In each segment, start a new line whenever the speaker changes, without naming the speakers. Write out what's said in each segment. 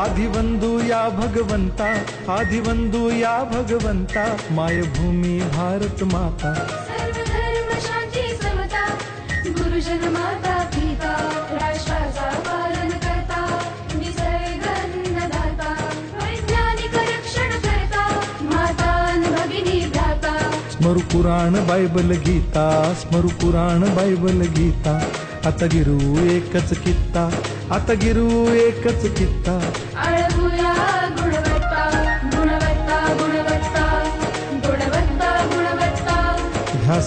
आधिवंदू या भगवंता आधिवंदू या भगवंता मायभूमी भारत माता।
सर्व धर्म शांती समता गुरुजन माता पिता राष्ट्राचा पालन करता निसर्ग अन्नदाता वैज्ञानिक रक्षण करता माता न भगिनी भ्राता।
स्मरु पुराण बायबल गीता स्मरु पुराण बायबल गीता। आता गिरू एकच कित्ता आता गिरू एकच कित्ता।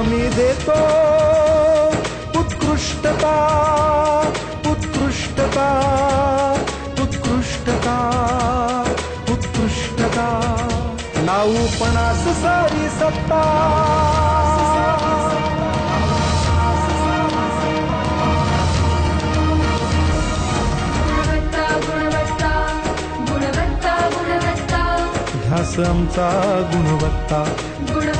आम्ही देतो उत्कृष्टता उत्कृष्टता उत्कृष्टता उत्कृष्टता. नाऊ पणास सारी सत्ता. आमचा गुणवत्ता.
गुणवत्ता